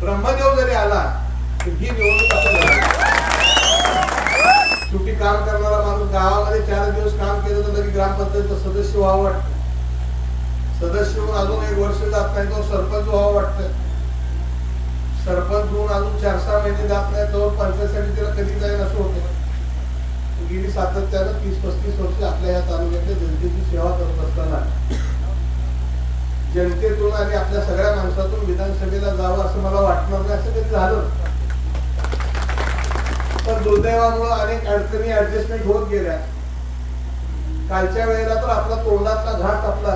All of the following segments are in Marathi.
ब्रह्मदेव जरी आला तर ही निवडणूक आता शेवटी काम करणारा माणूस गावामध्ये चार दिवस काम केलं तर तरी ग्रामपंचायतचं सदस्य व्हावं वाटतं. सदस्य होऊन अजून एक वर्ष जात नाही तो सरपंच व्हावं वाटतं. सरपंच होऊन अजून चार सहा महिने जात नाही तो पंचायत समितीला कधी जाईल असं होतं. गेली सातत्यानं तीस पस्तीस वर्ष आपल्या या तालुक्यातल्या जनतेची सेवा करत असताना जनतेतून आणि आपल्या सगळ्या माणसातून विधानसभेला जावं असं मला वाटणार नाही असं कधी झालं पण दुर्दैवामुळे अनेक अडचणी ऍडजस्टमेंट होत गेल्या. कालच्या वेळेला तर आपला तोंडातला घाट आपला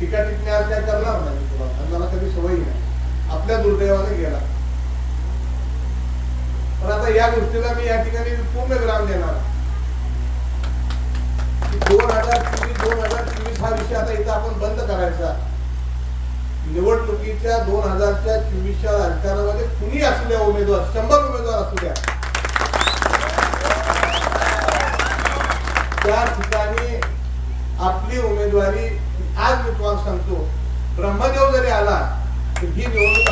टीका टिकण्या आज काय करणार नाही मला कधी सवय नाही. आपल्या दुर्दैवाने गेला. पण आता या गोष्टीला मी या ठिकाणी पूर्ण ग्राम देणार. दोन हजार चोवीस दोन हजार चोवीस हा विषय आता इथं आपण बंद करायचा. निवडणुकीच्या दोन हजारच्या चोवीसच्या राजकारणामध्ये कुणी असू द्या उमेदवार शंभर उमेदवार असू द्या. त्या ठिकाणी आपली उमेदवारी आज मी तुम्हाला सांगतो ब्रह्मदेव जरी आला तर ही निवडणूक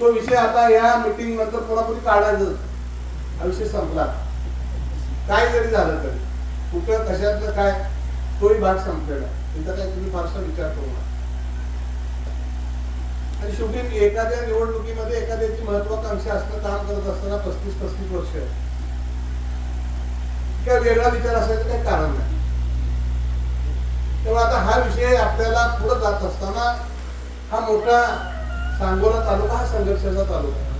तो विषय आता या मिटिंग नंतर पुन्हा काढायचं? हा विषय संपला. काय जरी झालं तरी. कुठं कशातलं काय? तोही भाग संपलेला तिथं काही तुम्ही फारसा विचार करू नका. आणि शेवटी एखाद्या निवडणुकीमध्ये एखाद्याची महत्वाकांक्षा असणं काम करत असताना पस्तीस पस्तीस वर्ष काय वेगळा विचार असायचं काही कारण नाही. तेव्हा आता हा विषय आपल्याला पुढे जात असताना हा मोठा सांगोला तालुका हा संघर्षाचा तालुका आहे.